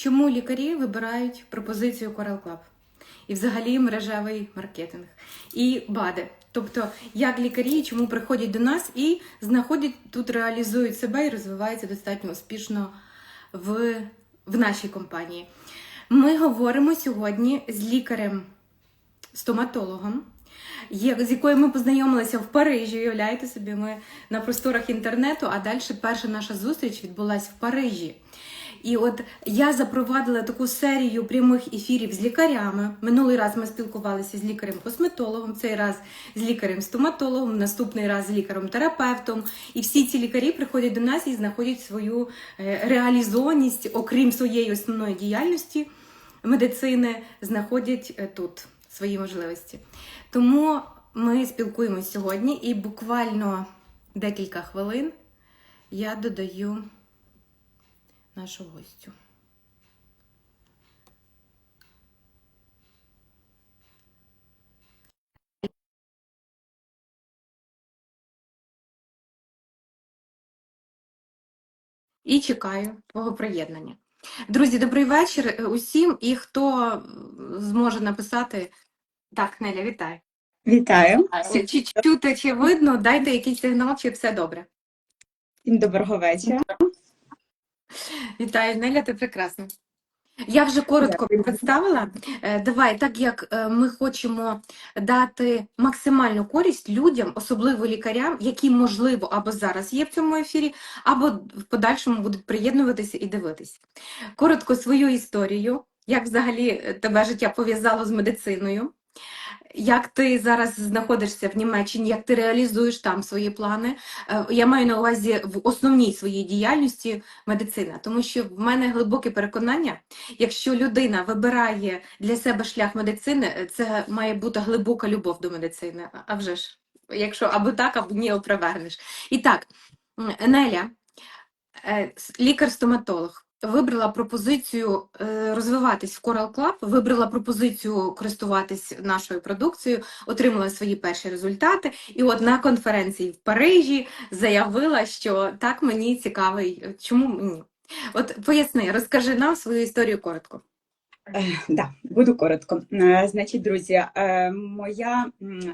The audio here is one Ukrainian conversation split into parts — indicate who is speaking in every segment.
Speaker 1: Чому лікарі вибирають пропозицію Coral Club? І взагалі мережевий маркетинг і БАДи. Тобто, як лікарі, чому приходять до нас і знаходять тут, реалізують себе і розвиваються достатньо успішно в, в нашій компанії. Ми говоримо сьогодні з лікарем-стоматологом, з якою ми познайомилися в Парижі. Уявляєте собі, ми на просторах інтернету, а далі перша наша зустріч відбулася в Парижі. І от я запровадила таку серію прямих ефірів з лікарями. Минулий раз ми спілкувалися з лікарем-косметологом, цей раз з лікарем-стоматологом, наступний раз з лікарем-терапевтом. І всі ці лікарі приходять до нас і знаходять свою е, реалізованість, окрім своєї основної діяльності медицини, знаходять е, тут свої можливості. Тому ми спілкуємось сьогодні, і буквально декілька хвилин я додаю нашу гостю. І чекаю твого приєднання. Друзі, добрий вечір е, усім. І хто зможе написати. Так, Неля, вітаю.
Speaker 2: Вітаю.
Speaker 1: Чи, чи чути, чи видно, дайте якийсь сигнал, чи все добре.
Speaker 2: Доброго вечора.
Speaker 1: Вітаю, Неля, ти прекрасна. Я вже коротко представила. Е, Давай, так як е, ми хочемо дати максимальну користь людям, особливо лікарям, які, можливо, або зараз є в цьому ефірі, або в подальшому будуть приєднуватися і дивитися. Коротко свою історію, як взагалі е, тебе життя пов'язало з медициною. Як ти зараз знаходишся в Німеччині, як ти реалізуєш там свої плани? Е, Я маю на увазі в основній своїй діяльності медицина, тому що в мене глибоке переконання, якщо людина вибирає для себе шлях медицини, е, це має бути глибока любов до медицини. А- вже ж, якщо або так, або ні, опровергнеш. І так, Неля, е, лікар-стоматолог. Вибрала пропозицію е, розвиватись в Coral Club, вибрала пропозицію користуватись нашою продукцією, отримала свої перші результати. І от на конференції в Парижі заявила, що так мені цікавий. Чому мені? От поясни, розкажи нам свою історію коротко.
Speaker 2: Е, Да, буду коротко. Е, Значить, друзі, моя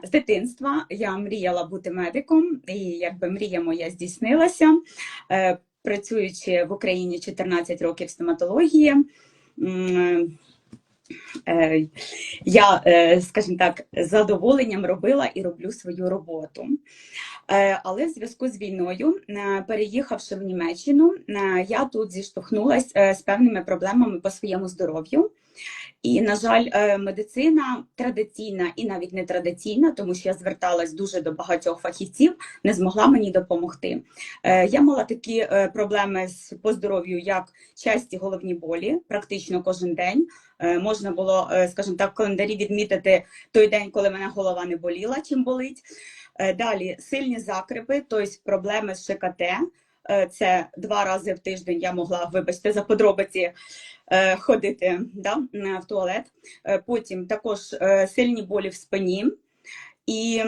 Speaker 2: з дитинства я мріяла бути медиком, і якби мрія моя здійснилася. Працюючи в Україні 14 років стоматології, е, я, е, скажімо так, з задоволенням робила і роблю свою роботу. Е, Але в зв'язку з війною, переїхавши в Німеччину, я тут зіштовхнулася з певними проблемами по своєму здоров'ю. І, на жаль, е, медицина традиційна і навіть не традиційна, тому що я зверталась дуже до багатьох фахівців, не змогла мені допомогти. Е, Я мала такі е, проблеми з по здоров'ю, як часті головні болі, практично кожен день. Можна було, скажімо так, в календарі відмітити той день, коли мене голова не боліла, чим болить. Далі сильні закрипи, тобто проблеми з ШКТ. Е, Це два рази в тиждень я могла, вибачте, за подробиці е, ходити да, в туалет. Е, Потім також сильні болі в спині. І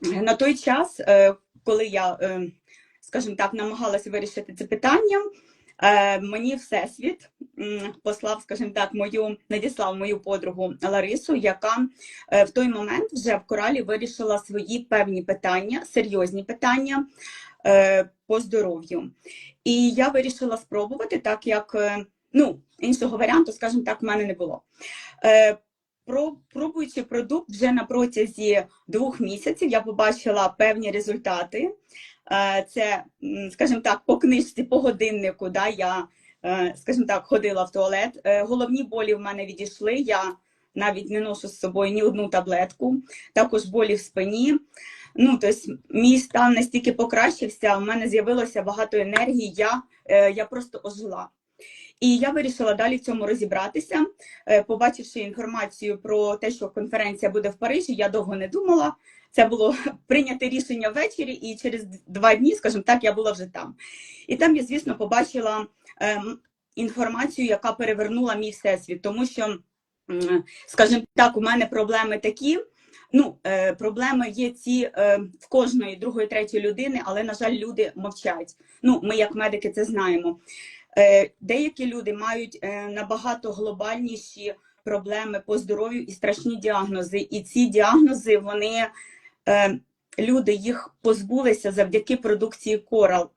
Speaker 2: на той час, коли я, скажімо так, намагалася вирішити це питання, мені Всесвіт послав, скажімо так, мою надіслав мою подругу Ларису, яка в той момент вже в коралі вирішила свої певні питання, серйозні питання по здоров'ю. І я вирішила спробувати, так як е, ну, іншого варіанту, скажімо так, в мене не було. Е, пробуючи продукт вже на протязі двох місяців, я побачила певні результати. Е, це, скажімо так, по книжці, по годиннику, да, я, е, скажімо так, ходила в туалет. Е, Головні болі в мене відійшли. Я навіть не ношу з собою ні одну таблетку, також болі в спині. Ну, тобто, мій стан настільки покращився, у мене з'явилося багато енергії, я, е, я просто ожила. І я вирішила далі в цьому розібратися. Е, Побачивши інформацію про те, що конференція буде в Парижі, я довго не думала. Це було прийняте рішення ввечері, і через два дні, скажімо так, я була вже там. І там я, звісно, побачила ем, інформацію, яка перевернула мій всесвіт, тому що, скажімо так, у мене проблеми такі. Ну, е, проблеми є ці е, в кожної другої, третьої людини, але, на жаль, люди мовчать. Ну, ми, як медики, це знаємо. Е, Деякі люди мають набагато глобальніші проблеми по здоров'ю і страшні діагнози. І ці діагнози вони люди їх позбулися завдяки продукції Корал,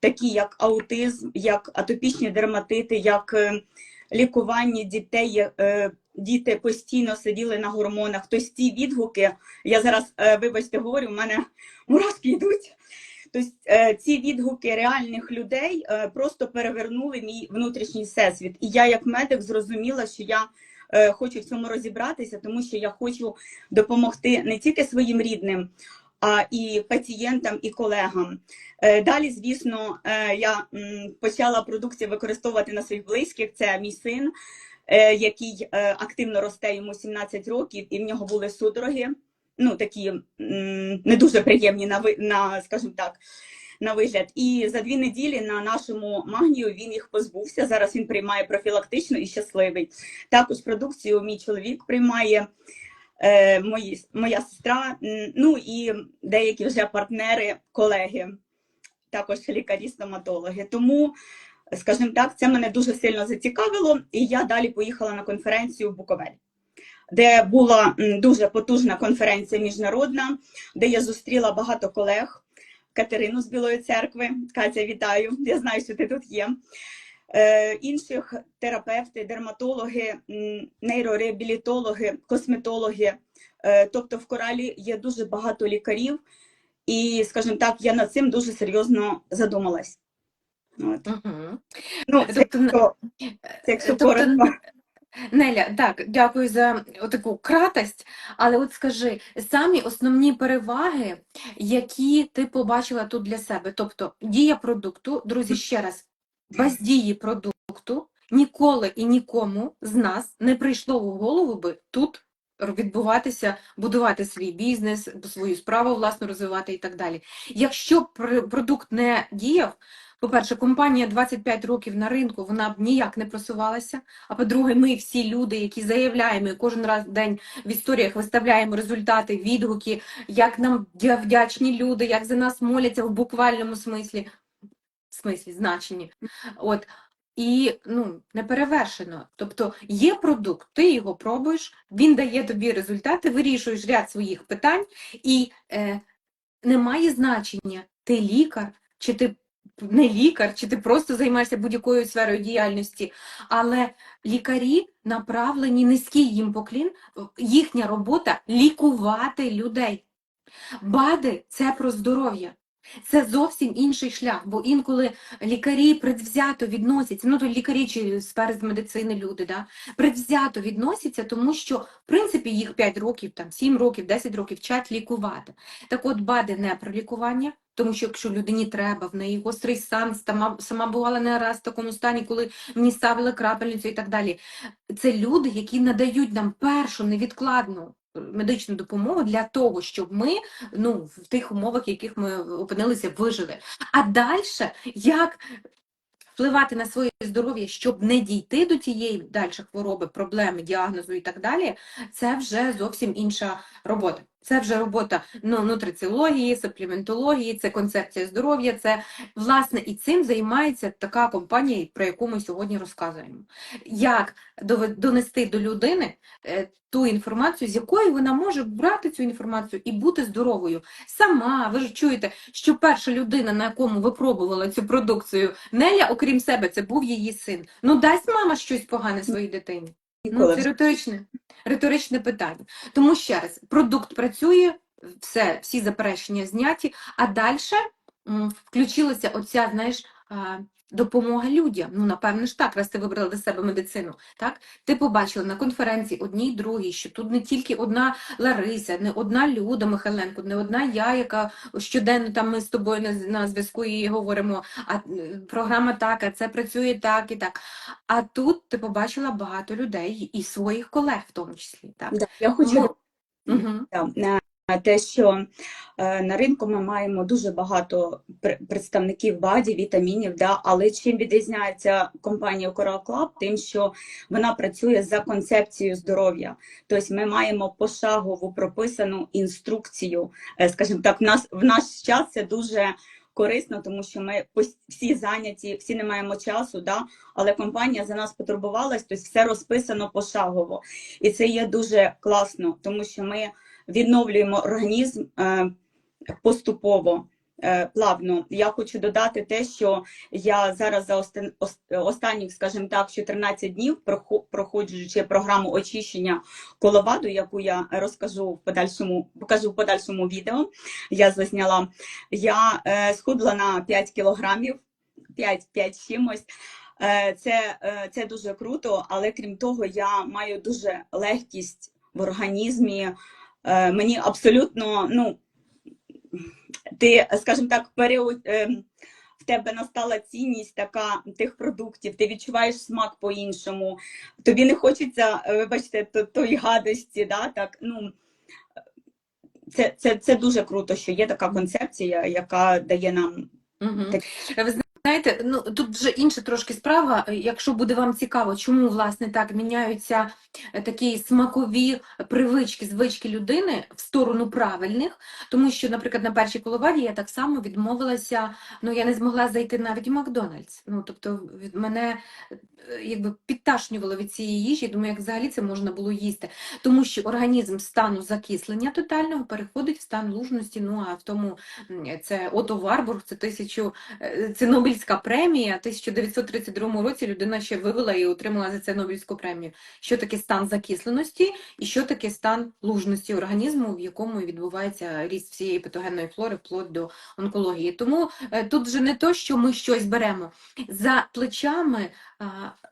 Speaker 2: такі як аутизм, як атопічні дерматити, як лікування дітей. Діти постійно сиділи на гормонах. Тобто ці відгуки, я зараз, е, вибачте, говорю, у мене мурашки йдуть. Тобто ці відгуки реальних людей е, просто перевернули мій внутрішній всесвіт. І я, як медик, зрозуміла, що я хочу в цьому розібратися, тому що я хочу допомогти не тільки своїм рідним, а і пацієнтам, і колегам. Далі, звісно, я почала продукцію використовувати на своїх близьких. Це мій син, який е, активно росте йому 17 років, і в нього були судороги. Ну, такі не дуже приємні на, на скажімо так, на вигляд. І за дві неділі на нашому магнію він їх позбувся. Зараз він приймає профілактично і щасливий. Також продукцію мій чоловік приймає, е, мої, моя сестра, ну і деякі вже партнери, колеги, також лікарі-стоматологи. Тому, скажімо так, це мене дуже сильно зацікавило, і я далі поїхала на конференцію в Буковель. Де була дуже потужна конференція міжнародна, де я зустріла багато колег, Катерину з Білої церкви. Катя, вітаю! Я знаю, що ти тут є. Е, інших терапевти, дерматологи, нейрореабілітологи, косметологи. Е, тобто в коралі є дуже багато лікарів, і, скажімо так, я над цим дуже серйозно задумалась. От.
Speaker 1: Угу.
Speaker 2: Ну, це,
Speaker 1: Тобто,
Speaker 2: якщо, це якщо
Speaker 1: тобто,
Speaker 2: коротко.
Speaker 1: Неля, так, дякую за таку кратость, але от скажи, самі основні переваги, які ти побачила тут для себе, тобто дія продукту, друзі, ще раз, без дії продукту ніколи і нікому з нас не прийшло в голову би тут відбуватися, будувати свій бізнес, свою справу власну розвивати і так далі. Якщо продукт не діяв, по-перше, компанія 25 років на ринку, вона б ніяк не просувалася. А по-друге, ми всі люди, які заявляємо і кожен раз день в історіях виставляємо результати, відгуки, як нам вдячні люди, як за нас моляться в буквальному смислі, в смислі, значенні. От. І ну, не перевершено. Тобто є продукт, ти його пробуєш, він дає тобі результати, вирішуєш ряд своїх питань, і е, немає значення, ти лікар, чи ти не лікар, чи ти просто займаєшся будь-якою сферою діяльності, але лікарі направлені низький їм поклін, їхня робота лікувати людей. БАДи це про здоров'я. Це зовсім інший шлях, бо інколи лікарі предвзято відносяться, ну то лікарі чи сфери з медицини люди, да, предвзято відносяться, тому що в принципі їх 5 років, там 7 років, 10 років вчать лікувати. Так от БАДи не про лікування, тому що якщо людині треба, в неї гострий стан, сама, сама бувала не раз в такому стані, коли мені ставили крапельницю і так далі. Це люди, які надають нам першу невідкладну е, медичну допомогу для того, щоб ми ну, в тих умовах, в яких ми опинилися, вижили. А далі, як впливати на своє здоров'я, щоб не дійти до тієї далі хвороби, проблеми, діагнозу і так далі, це вже зовсім інша робота. Це вже робота ну, нутриціології, суплементології, це концепція здоров'я, це власне і цим займається така компанія, про яку ми сьогодні розказуємо. Як донести до людини е, ту інформацію, з якої вона може брати цю інформацію і бути здоровою. Сама, ви ж чуєте, що перша людина, на якому випробувала цю продукцію, Неля, окрім себе, це був її син. Ну дасть мама щось погане своїй дитині? Ну, це риторичне, риторичне питання. Тому ще раз, продукт працює, все, всі заперечення зняті, а далі включилася оця, знаєш, допомога людям. Ну, напевно ж так, раз ти вибрала для себе медицину. Так? Ти побачила на конференції одній, другій, що тут не тільки одна Лариса, не одна Люда Михайленко, не одна я, яка щоденно там ми з тобою на, на зв'язку і говоримо, а е, програма така, це працює так і так. А тут ти побачила багато людей і своїх колег в тому числі. Так?
Speaker 2: Да, я хочу
Speaker 1: Угу.
Speaker 2: Те, що е, на ринку ми маємо дуже багато пр- представників БАДів, вітамінів, да, але чим відрізняється компанія Coral Club? Тим, що вона працює за концепцією здоров'я. Тобто ми маємо пошагову прописану інструкцію. Е, Скажімо так, в нас в наш час це дуже корисно, тому що ми всі зайняті, всі не маємо часу, да? але компанія за нас потурбувалась, тобто все розписано пошагово. І це є дуже класно, тому що ми відновлюємо організм е, поступово. е, Плавно я хочу додати те, що я зараз за остан- ос- останніх, скажімо так, 14 днів прохо- проходжуючи програму очищення коловаду, яку я розкажу в подальшому, покажу в подальшому відео. Я зазняла. Я е, схудла на 5 кілограмів, 5, 5 чимось. Це, це дуже круто, але крім того, я маю дуже легкість в організмі. Е, мені абсолютно, ну, ти, скажімо так, період. Е, в тебе настала цінність така тих продуктів, ти відчуваєш смак по-іншому. Тобі не хочеться, е, вибачте, тої гадості, да, так, ну, це, це, це дуже круто, що є така концепція, яка дає нам
Speaker 1: Угу.
Speaker 2: Так.
Speaker 1: Знаєте, ну тут вже інша трошки справа. Якщо буде вам цікаво, чому власне так міняються е, такі смакові привички, звички людини в сторону правильних, тому що, наприклад, на першій коловаді я так само відмовилася. Ну я не змогла зайти навіть в Макдональдс. Ну тобто від мене е, якби підташнювало від цієї їжі. Думаю, як взагалі це можна було їсти, тому що організм стану закислення тотального переходить в стан лужності. Ну а в тому це Ото Варбург, це тисячу е, це Нобелівська премія. В 1932 році людина ще вивела і отримала за це Нобелівську премію. Що таке стан закисленості і що таке стан лужності організму, в якому відбувається ріст всієї патогенної флори вплоть до онкології. Тому е, тут же не то, що ми щось беремо. За плечами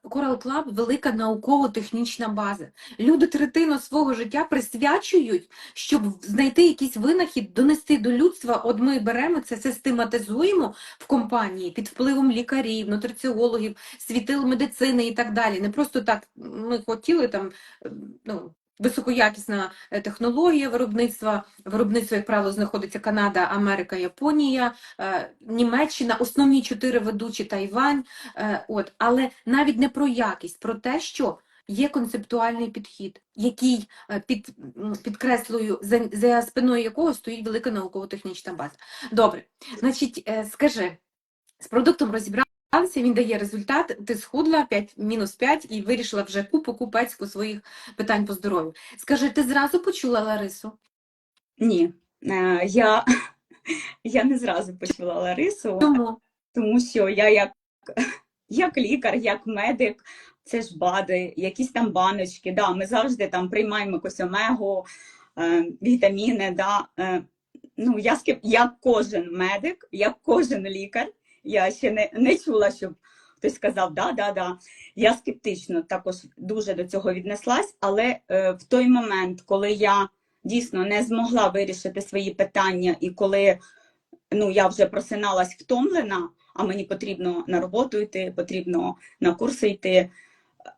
Speaker 1: Coral Club велика науково-технічна база. Люди третину свого життя присвячують, щоб знайти якийсь винахід, донести до людства. От ми беремо це, систематизуємо в компанії під впливом лікарів, нутриціологів, світил медицини і так далі. Не просто так ми хотіли там е, ну. Високоякісна е, технологія виробництва. Виробництво, як правило, знаходиться Канада, Америка, Японія, е, Німеччина, основні чотири ведучі Тайвань. Е, От, але навіть не про якість, про те, що є концептуальний підхід, який під, підкреслюю, за, за спиною якого стоїть велика науково-технічна база. Добре, значить, скажи, з продуктом розібрався, він дає результат, ти схудла 5, мінус 5 і вирішила вже купу купецьку своїх питань по здоров'ю. Скажи, ти зразу почула Ларису?
Speaker 2: ні. Е, Я, я не зразу почула Ларису,
Speaker 1: Чому?
Speaker 2: тому що я як, як лікар, як медик, це ж БАДи, якісь там баночки. Да, ми завжди там приймаємо якусь омегу, е, вітаміни. Да, е, ну, я, як кожен медик, як кожен лікар, я ще не, не чула, щоб хтось сказав, да, да, да. Я скептично також дуже до цього віднеслась, але е, в той момент, коли я дійсно не змогла вирішити свої питання, і коли ну, я вже просиналась втомлена, а мені потрібно на роботу йти, потрібно на курси йти.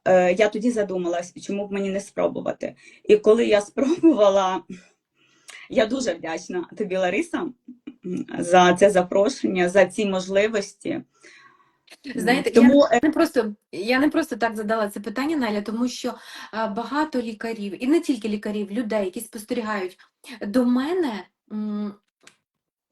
Speaker 2: е, Я тоді задумалась, чому б мені не спробувати. І коли я спробувала, я дуже вдячна тобі, Лариса, за це запрошення, за ці можливості.
Speaker 1: Знаєте,
Speaker 2: Тому е,
Speaker 1: Не просто, я не просто так задала це питання, Наля, тому що багато лікарів, і не тільки лікарів, людей, які спостерігають, до мене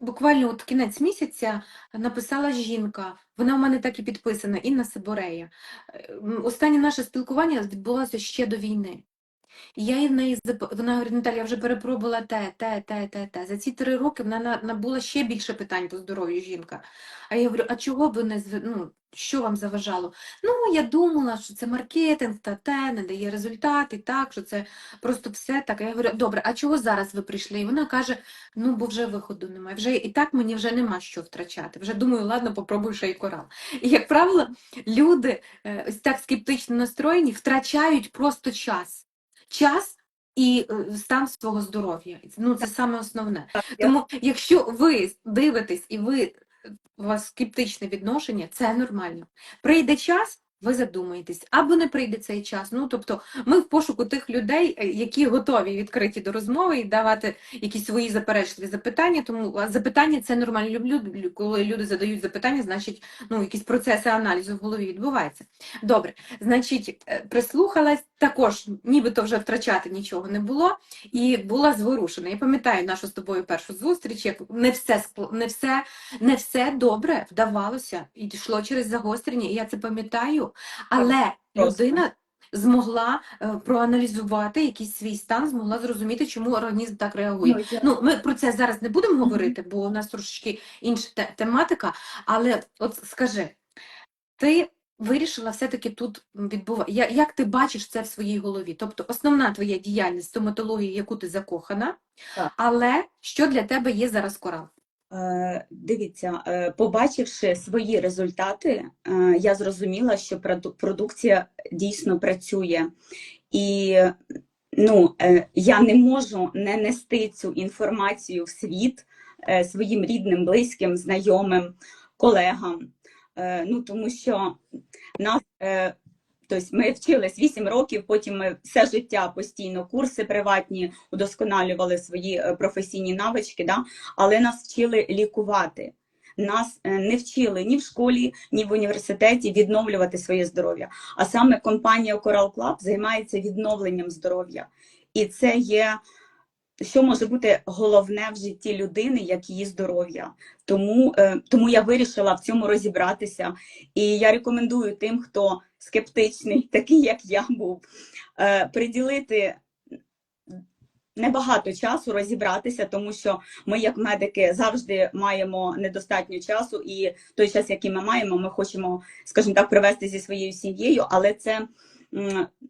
Speaker 1: буквально от кінець місяця написала жінка, вона у мене так і підписана, Інна Сиборея. Е, Останнє наше спілкування відбулося ще до війни. І я в неї вона говорить, Наталя, я вже перепробувала те, те, те, те, те. За ці три роки вона набула ще більше питань по здоров'ю жінка. А я говорю, а чого ви не ну, що вам заважало? Ну, я думала, що це маркетинг, та те, не дає результат, і так, що це просто все так. А я говорю, добре, а чого зараз ви прийшли? І вона каже: ну, бо вже виходу немає. Вже і так мені вже нема що втрачати. Вже думаю, ладно, попробую ще й корал. І як правило, люди е, ось так скептично настроєні, втрачають просто час. Час і е, стан свого здоров'я. Ну, це саме основне. Тому, якщо ви дивитесь і ви у вас скептичне відношення, це нормально. Прийде час, ви задумаєтесь, або не прийде цей час. Ну, тобто, ми в пошуку тих людей, е, які готові відкриті до розмови і давати якісь свої заперечливі запитання. Тому запитання це нормально. Люблю, коли люди задають запитання, значить, ну, якісь процеси аналізу в голові відбуваються. Добре, значить, е, прислухалась, також нібито вже втрачати нічого не було, і була зворушена. Я пам'ятаю нашу з тобою першу зустріч, як не все не все, не все добре вдавалося, і йшло через загострення, і я це пам'ятаю. Але
Speaker 2: просто.
Speaker 1: людина змогла е, проаналізувати якийсь свій стан, змогла зрозуміти, чому організм так реагує.
Speaker 2: Ну,
Speaker 1: Ну, ми про це зараз не будемо говорити, бо у нас трошечки інша тематика. Але от скажи, ти вирішила все-таки тут відбувати. Як ти бачиш це в своїй голові? Тобто основна твоя діяльність стоматології, яку ти закохана,
Speaker 2: Так.
Speaker 1: але що для тебе є зараз корал?
Speaker 2: Е, Дивіться, е, побачивши свої результати, е, я зрозуміла, що продукція дійсно працює. І ну, я не можу не нести цю інформацію в світ своїм рідним, близьким, знайомим, колегам. Е, Ну, тому що нас, е, тобто ми вчились 8 років, потім ми все життя постійно курси приватні, удосконалювали свої е, професійні навички. Да? але нас вчили лікувати. Нас не вчили ні в школі, ні в університеті відновлювати своє здоров'я. А саме компанія Coral Club займається відновленням здоров'я. І це є, що може бути головне в житті людини, як її здоров'я. Тому, е, тому я вирішила в цьому розібратися. І я рекомендую тим, хто скептичний, такий як я був, е, приділити небагато часу розібратися, тому що ми, як медики, завжди маємо недостатньо часу, і той час, який ми маємо, ми хочемо, скажімо так, провести зі своєю сім'єю, але це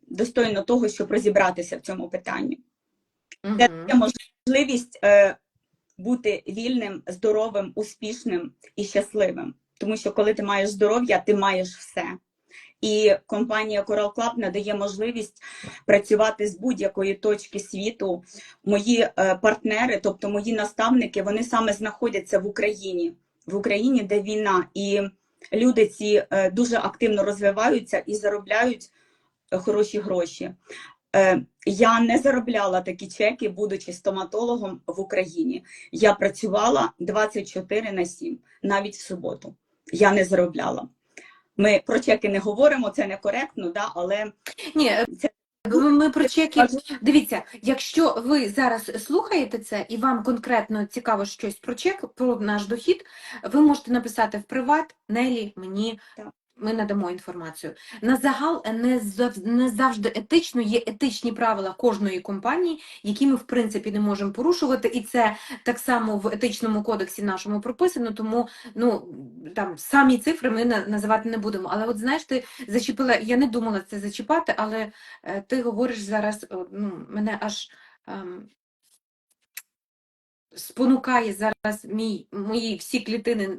Speaker 2: достойно того, щоб розібратися в цьому питанні. Це дає можливість е, бути вільним, здоровим, успішним і щасливим. Тому що коли ти маєш здоров'я, ти маєш все. І компанія Coral Club надає можливість працювати з будь-якої точки світу. Мої е, партнери, тобто мої наставники, вони саме знаходяться в Україні, в Україні, де війна, і люди ці е, дуже активно розвиваються і заробляють хороші гроші. Е, Я не заробляла такі чеки, будучи стоматологом в Україні. Я працювала 24 на 7, навіть в суботу. Я не заробляла. Ми про чеки не говоримо, це некоректно, да, але
Speaker 1: Ні, е,
Speaker 2: Це-
Speaker 1: ми ми про чеки. Дивіться, якщо ви зараз слухаєте це і вам конкретно цікаво щось про чек, про наш дохід, ви можете написати в приват, Нелі, мені.
Speaker 2: Так.
Speaker 1: Ми надамо інформацію. На загал не зав- не завжди етично є етичні правила кожної компанії, які ми в принципі не можемо порушувати, і це так само в етичному кодексі нашому прописано. Тому ну там самі цифри ми називати не будемо. Але от знаєш, ти зачепила. Я не думала це зачіпати, але е, ти говориш зараз. Ну, мене аж ем, спонукає зараз мій, мої всі клітини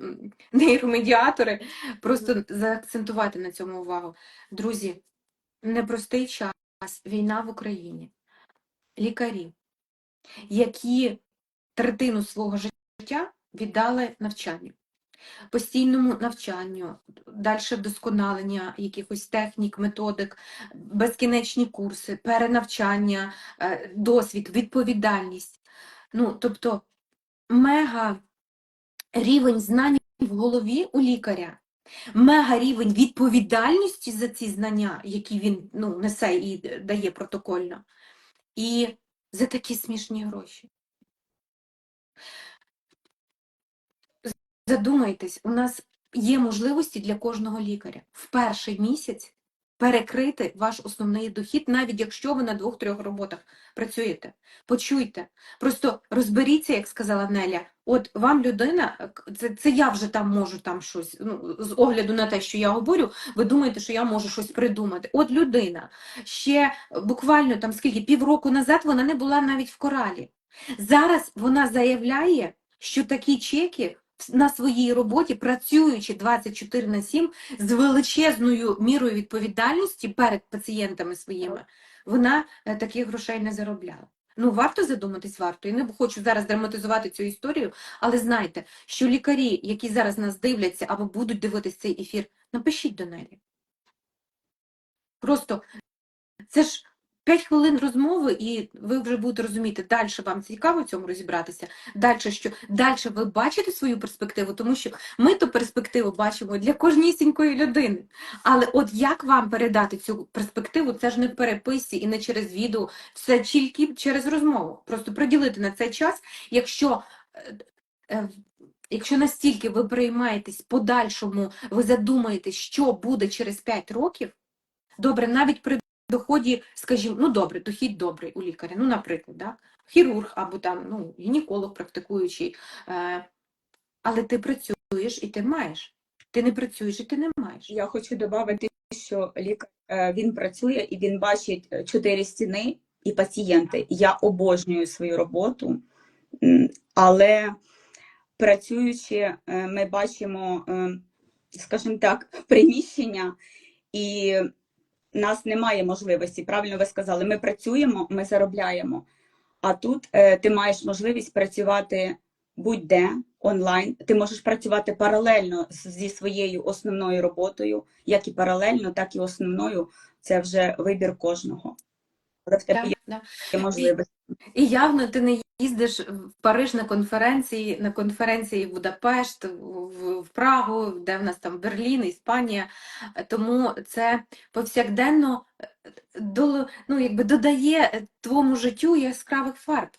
Speaker 1: нейромедіатори просто заакцентувати на цьому увагу. Друзі, непростий час, війна в Україні, лікарі, які третину свого життя віддали навчанню, постійному навчанню, далі вдосконалення якихось технік, методик, безкінечні курси, перенавчання, е, досвід, відповідальність. Ну, тобто мега рівень знань в голові у лікаря, мега рівень відповідальності за ці знання, які він ну, несе і дає протокольно, і за такі смішні гроші. Задумайтесь, у нас є можливості для кожного лікаря в перший місяць перекрити ваш основний дохід, навіть якщо ви на двох-трьох роботах працюєте. Почуйте, просто розберіться, як сказала Неля. От вам людина, це, це я вже там можу там щось, ну, з огляду на те, що я говорю, ви думаєте, що я можу щось придумати. От людина ще буквально там скільки, півроку назад вона не була навіть в коралі. Зараз вона заявляє, що такі чеки на своїй роботі, працюючи 24 на 7, з величезною мірою відповідальності перед пацієнтами своїми, вона е, таких грошей не заробляла. Ну, варто задуматись, варто. Я не хочу зараз драматизувати цю історію, але знайте, що лікарі, які зараз нас дивляться або будуть дивитись цей ефір, напишіть до неї. Просто це ж 5 хвилин розмови, і ви вже будете розуміти, далі вам цікаво в цьому розібратися, далі що, далі ви бачите свою перспективу, тому що ми ту перспективу бачимо для кожнісінької людини. Але от як вам передати цю перспективу, це ж не в переписці і не через відео, це тільки через розмову. Просто приділити на цей час, якщо, е, е, якщо настільки ви приймаєтесь подальшому, ви задумаєтесь, що буде через 5 років, добре, навіть при доході, скажімо, ну добре, дохід добрий у лікаря, ну, наприклад, да? хірург або там, ну, гінеколог практикуючий, е, але ти працюєш і ти маєш. Ти не працюєш і ти не маєш.
Speaker 2: Я хочу додати, що лікар е, він працює і він бачить е, чотири стіни і пацієнти. Я обожнюю свою роботу, але працюючи, е, ми бачимо, скажімо так, приміщення, і нас немає можливості. Правильно ви сказали, ми працюємо, ми заробляємо. А тут е, ти маєш можливість працювати будь-де онлайн. Ти можеш працювати паралельно зі своєю основною роботою, як і паралельно, так і основною. Це вже вибір кожного. Але в тебе є
Speaker 1: да.
Speaker 2: можливість.
Speaker 1: І явно ти не їздиш в Париж на конференції, на конференції в Будапешт, в, в Прагу, де в нас там Берлін, Іспанія. Тому це повсякденно е, ну, якби додає е, твоєму життю яскравих фарб.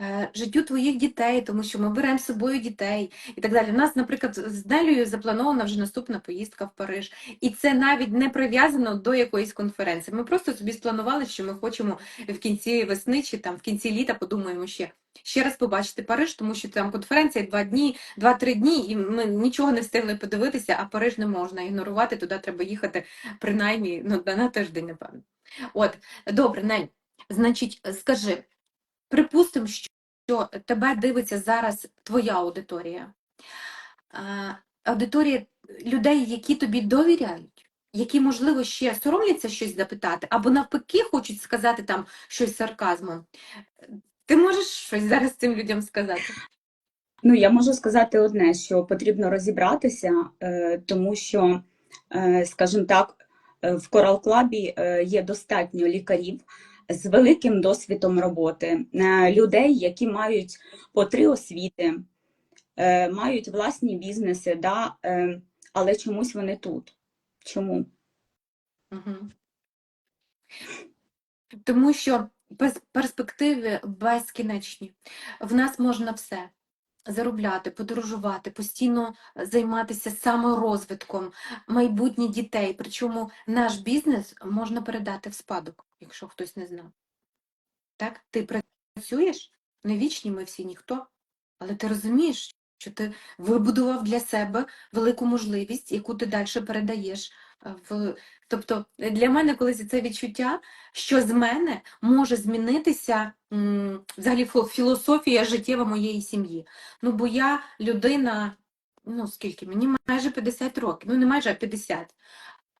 Speaker 1: Е, Життю твоїх дітей, тому що ми беремо з собою дітей і так далі. У нас, наприклад, з Нелею запланована вже наступна поїздка в Париж. І це навіть не прив'язано до якоїсь конференції. Ми просто собі спланували, що ми хочемо в кінці весни чи там в кінці літа подумаємо ще. Ще раз побачити Париж, тому що там конференція два дні, два-три дні, і ми нічого не встигли подивитися, а Париж не можна ігнорувати, туди треба їхати принаймні ну, на тиждень, напевно. От, добре, Нель, значить, скажи, припустимо, що тебе дивиться зараз твоя аудиторія. Аудиторія людей, які тобі довіряють, які, можливо, ще соромляться щось запитати, або навпаки хочуть сказати там щось сарказмом. Ти можеш щось зараз цим людям сказати?
Speaker 2: Ну, я можу сказати одне, що потрібно розібратися, е, тому що, е, скажімо так, е, в Club е, є достатньо лікарів з великим досвідом роботи, е, людей, які мають по три освіти, е, мають власні бізнеси, да, е, але чомусь вони тут. Чому?
Speaker 1: Угу. Тому що без перспективи безкінечні. В нас можна все. Заробляти, подорожувати, постійно займатися саморозвитком, майбутнє дітей. Причому наш бізнес можна передати в спадок, якщо хтось не знав. Так? Ти працюєш, не вічні ми всі ніхто, але ти розумієш, що ти вибудував для себе велику можливість, яку ти далі передаєш е, в. Тобто для мене колись це відчуття, що з мене може змінитися взагалі філософія життєва моєї сім'ї. Ну, бо я людина, ну скільки, мені майже 50 років, ну не майже а 50.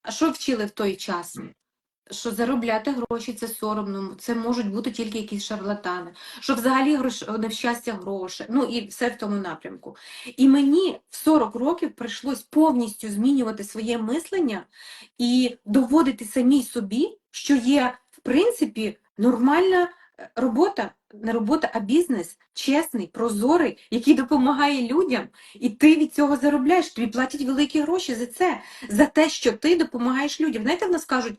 Speaker 1: А що вчили в той час? Що заробляти гроші це соромно, це можуть бути тільки якісь шарлатани, що взагалі грош... не гроші, ну і все в тому напрямку. І мені в 40 років прийшлось повністю змінювати своє мислення і доводити самій собі, що є, в принципі, нормальна е, робота, не робота, а бізнес, чесний, прозорий, який допомагає людям, і ти від цього заробляєш, тобі платять великі гроші за це, за те, що ти допомагаєш людям. Знаєте, в нас кажуть,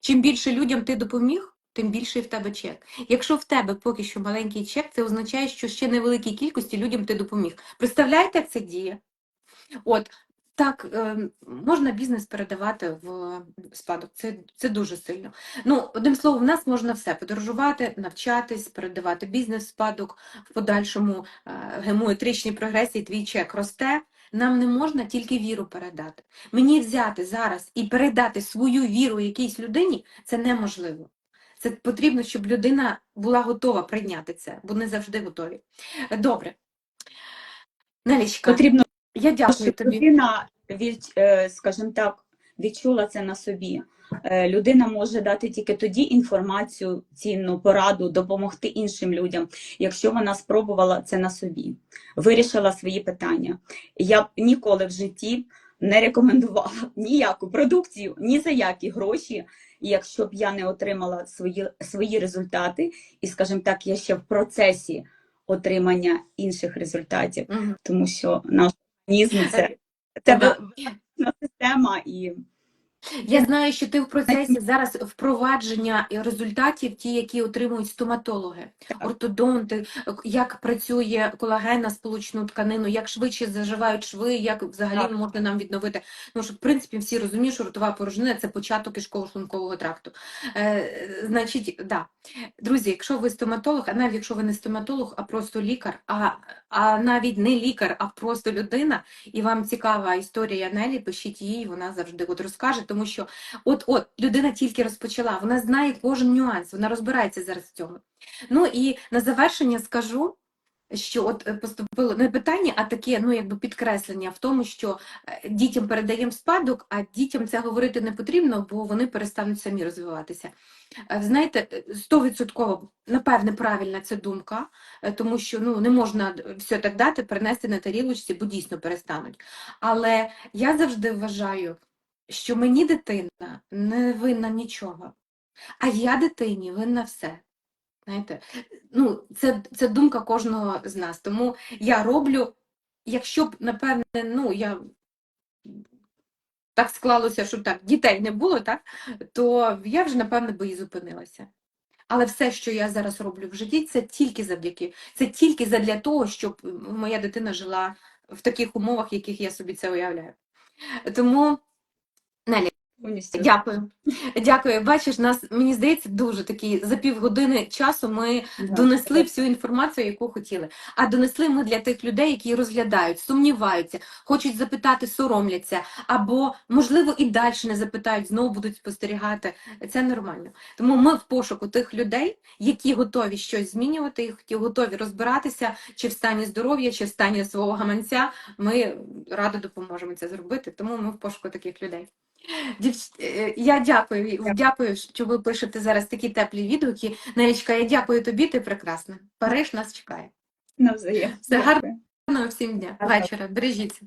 Speaker 1: чим більше людям ти допоміг, тим більший в тебе чек. Якщо в тебе поки що маленький чек, це означає, що ще невеликій кількості людям ти допоміг. Представляєте, як це діє? От так, е, можна бізнес передавати в спадок. Це, це дуже сильно. Ну, одним словом, в нас можна все подорожувати, навчатись, передавати бізнес в спадок, в подальшому е, геометричній прогресії твій чек росте. Нам не можна тільки віру передати. Мені взяти зараз і передати свою віру якійсь людині це неможливо. Це потрібно, щоб людина була готова прийняти це, бо не завжди готові. Добре. Налічка,
Speaker 2: Потрібно
Speaker 1: я дякую
Speaker 2: щоб
Speaker 1: тобі.
Speaker 2: людина е, скажімо так, відчула це на собі. Е, Людина може дати тільки тоді інформацію, цінну пораду, допомогти іншим людям, якщо вона спробувала це на собі, вирішила свої питання. Я б ніколи в житті не рекомендувала ніяку продукцію, ні за які гроші І якщо б я не отримала свої, свої результати, і, скажімо так, я ще в процесі отримання інших результатів,
Speaker 1: Мгм.
Speaker 2: тому що наш організм це, це система і
Speaker 1: Я знаю, що ти в процесі зараз впровадження результатів, ті, які отримують стоматологи, ортодонти, як працює колаген на сполучну тканину, як швидше заживають шви, як взагалі
Speaker 2: Так.
Speaker 1: можна нам відновити. Ну, що, в принципі, всі розуміють, що ротова порожнина це початок кишково-шлункового тракту. Е, значить, да. Друзі, якщо ви стоматолог, а навіть якщо ви не стоматолог, а просто лікар, а, а навіть не лікар, а просто людина, і вам цікава історія Нелі, пишіть їй, вона завжди от розкаже, тому що от от людина тільки розпочала, вона знає кожен нюанс, вона розбирається зараз в цьому. Ну і на завершення скажу. Що от е, поступило не питання, а таке, ну якби підкреслення в тому, що е, дітям передаємо спадок, а дітям це говорити не потрібно, бо вони перестануть самі розвиватися. Е, Знаєте, стовідсотково, напевне, правильна ця думка, тому що ну не можна все так дати, перенести на тарілочці, бо дійсно перестануть. Але я завжди вважаю, що мені дитина не винна нічого, а я дитині винна все. Знаєте, ну, це, це думка кожного з нас. Тому я роблю, якщо б, напевне, ну, я так склалося, що так, дітей не було, так, то я вже, напевне, би і зупинилася. Але все, що я зараз роблю в житті, це тільки завдяки, це тільки задля того, щоб моя дитина жила в таких умовах, яких я собі це уявляю. Тому, Нелі, дякую. Дякую. Бачиш, нас, мені здається, дуже такі за півгодини часу ми
Speaker 2: Да.
Speaker 1: донесли всю інформацію, яку хотіли. А донесли ми для тих людей, які розглядають, сумніваються, хочуть запитати, соромляться, або, можливо, і далі не запитають, знову будуть спостерігати. Це нормально. Тому ми в пошуку тих людей, які готові щось змінювати, які готові розбиратися, чи в стані здоров'я, чи в стані свого гаманця. Ми радо допоможемо це зробити. Тому ми в пошуку таких людей. Дівч... е, Я дякую, дякую, що ви пишете зараз такі теплі відгуки. Нелічка, я дякую тобі, ти прекрасна. Париж нас чекає.
Speaker 2: навзаєм.
Speaker 1: Все. Гарного всім дня, вечора. Бережіться.